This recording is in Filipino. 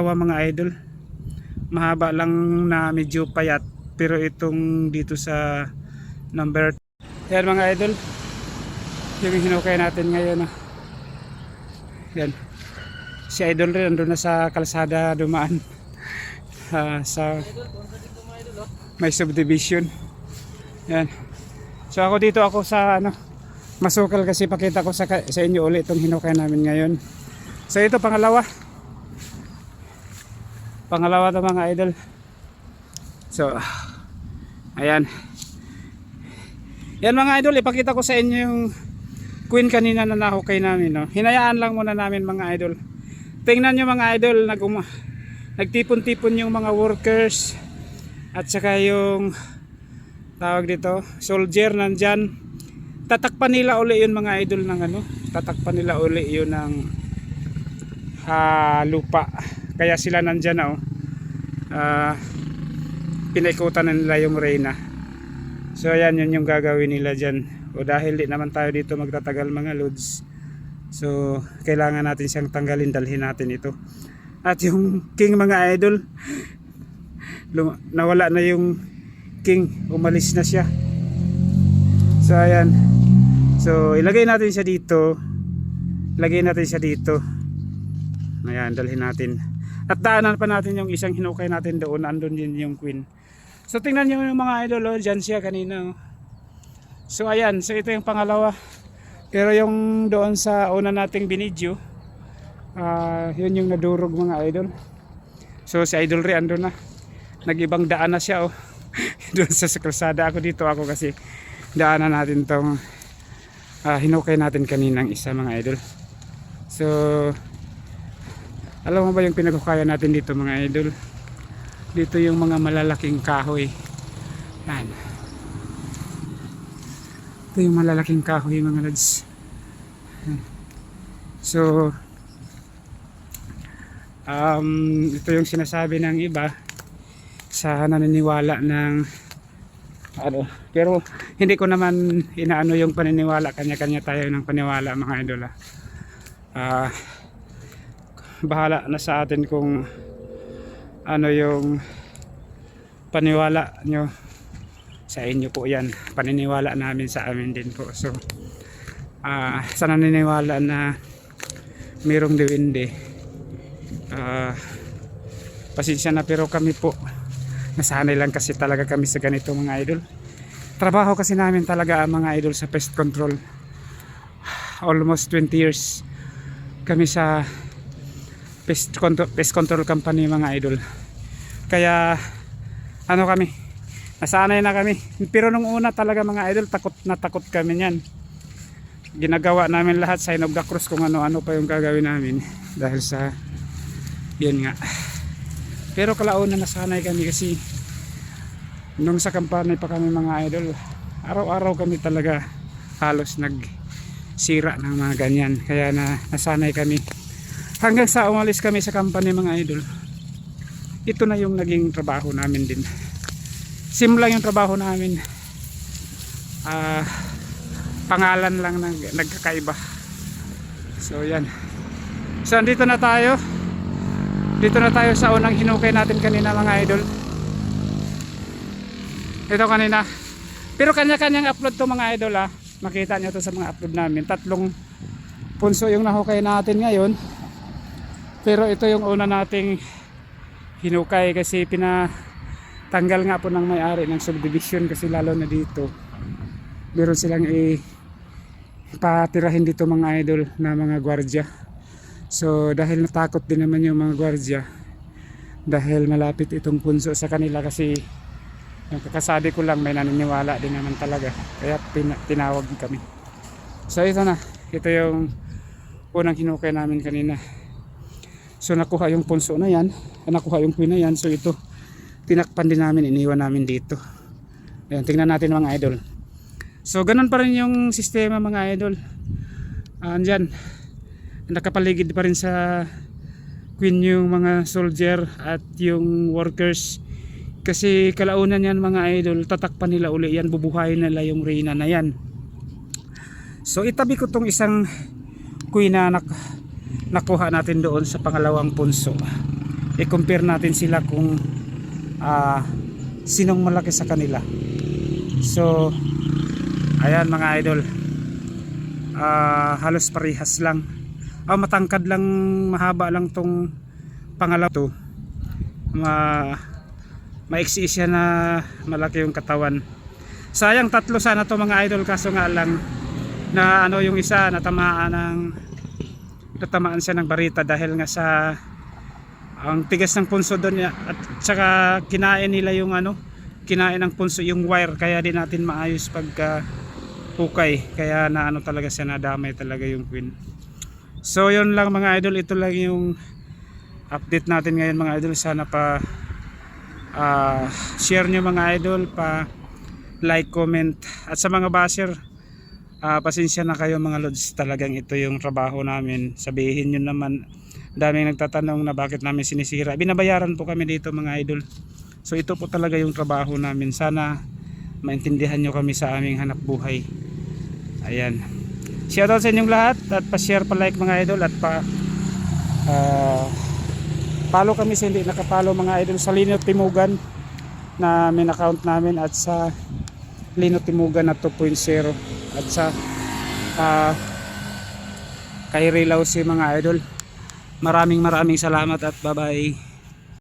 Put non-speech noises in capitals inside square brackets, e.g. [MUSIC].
Awa mga idol. Mahaba lang na medyo payat pero itong dito sa number yan mga idol. Yung hinukay natin ngayon ah. yan. Si idol rin andun na sa kalsada dumaan. [LAUGHS] Ah, sa may subdivision. Yan. So ako dito ako sa ano masukal kasi pakita ko sa, sa inyo ulit itong hinukay namin ngayon. So ito pangalawa pangalawa to mga idol. So ayan. Yan mga idol ipakita ko sa inyo yung queen kanina na nahukay namin no? hinayaan lang muna namin mga idol. Tingnan nyo mga idol nag nagtipon-tipon yung mga workers at saka yung tawag dito soldier nandyan. Tatakpan nila uli yun mga idol ng ano? Tatakpan nila uli yun ng ah, lupa kaya sila nandyan na oh. Ah, pinaikutan na nila yung reyna. So ayan yun yung gagawin nila dyan. O dahil di naman tayo dito magtatagal mga loads so kailangan natin siyang tanggalin dalhin natin ito. At yung king mga idol nawala na yung king. Umalis na siya. So ayan. So ilagay natin siya dito. Ilagay natin siya dito. Ayan dalhin natin at daanan pa natin yung isang hinukay natin doon andun din yung queen. So tingnan nyo yung mga idol oh, dyan siya kanina oh. so ayan. So ito yung pangalawa. Pero yung doon sa una nating binidyo ah yun yung nadurog mga idol. So si idol rin andun na. Nagibang daan na siya oh. [LAUGHS] Doon sa kalsada. Ako dito ako kasi daanan natin tong ah, hinukay natin kaninang isa mga idol. So alam mo ba yung pinagkukaya natin dito mga idol? Dito yung mga malalaking kahoy. Yan. Ito yung malalaking kahoy mga lads. So um, ito yung sinasabi ng iba sa naniniwala ng ano, pero hindi ko naman inaano yung paniniwala. Kanya-kanya tayo ng paniwala mga idol ah. Ah, bahala na sa atin kung ano yung paniwala nyo. Sa inyo po yan. Paniniwala namin sa amin din po. So ah sa naniniwala na mayroong diwindi ah pasensya na pero kami po nasanay lang kasi talaga kami sa ganito mga idol. Trabaho kasi namin talaga ang mga idol sa pest control. Almost 20 years kami sa pest control, pest control company mga idol. Kaya ano kami? Nasanay na kami. Pero nung una talaga mga idol takot na takot kami niyan. Ginagawa namin lahat sign of the cross kung ano-ano pa yung gagawin namin. Dahil sa yun nga. Pero kalauna nasanay kami kasi nung sa kampanya pa kami mga idol araw-araw kami talaga halos nagsira ng mga ganyan. Kaya na nasanay kami hanggang sa umalis kami sa company mga idol ito na yung naging trabaho namin din. Simula yung trabaho namin ah pangalan lang nag, nagkakaiba. So yan. So andito na tayo. Dito na tayo sa unang hinukay natin kanina mga idol. Ito kanina. Pero kanya-kanyang upload to mga idol ha makita nyo to sa mga upload namin. Tatlong punso yung nahukay natin ngayon pero ito yung una nating hinukay kasi pinatanggal nga po ng may-ari ng subdivision kasi lalo na dito. Meron silang i patirahin dito mga idol na mga gwardya. So dahil natakot din naman yung mga gwardya dahil malapit itong punso sa kanila kasi yung kakasabi ko lang may naniniwala din naman talaga. Kaya pina, tinawag kami. So ito na. Ito yung unang hinukay namin kanina so nakuha yung punso na yan. Nakuha yung queen na yan. So ito tinakpan din namin. Iniwan namin dito. Ayan tingnan natin mga idol. So ganun pa rin yung sistema mga idol. Uh, andyan. Nakapaligid pa rin sa queen yung mga soldier at yung workers. Kasi kalaunan yan mga idol tatakpan nila uli. Yan bubuhayin nila yung reyna na yan. So itabi ko tong isang queen na nak nakuha natin doon sa pangalawang punso. I-compare natin sila kung ah, sinong malaki sa kanila. So ayan mga idol. Ah, halos parehas lang. Ah, matangkad lang mahaba lang tong pangalaw to. Ma maiksi siya na malaki yung katawan. Sayang tatlo sana to mga idol. Kaso nga lang na ano yung isa natamaan ng natamaan siya ng barita dahil nga sa ang tigas ng punso doon at saka kinain nila yung ano kinain ng punso yung wire kaya di natin maayos pagka hukay kaya na ano talaga siya nadamay talaga yung queen. So yun lang mga idol. Ito lang yung update natin ngayon mga idol. Sana pa ah, share nyo mga idol. Pa like comment. At sa mga basher ah, pasensya na kayo mga lods. Talagang ito yung trabaho namin. Sabihin nyo naman daming nagtatanong na bakit namin sinisira. Binabayaran po kami dito mga idol. So ito po talaga yung trabaho namin. Sana maintindihan nyo kami sa aming hanap buhay. Ayan. Shoutout sa inyong lahat at pa-share pa-like mga idol at pa ah, follow kami sa hindi nakapalo mga idol sa Lino Timugan na main account namin at sa Lino Timugan na 2.0 at sa uh, kay Rilaw si mga idol maraming maraming salamat at bye bye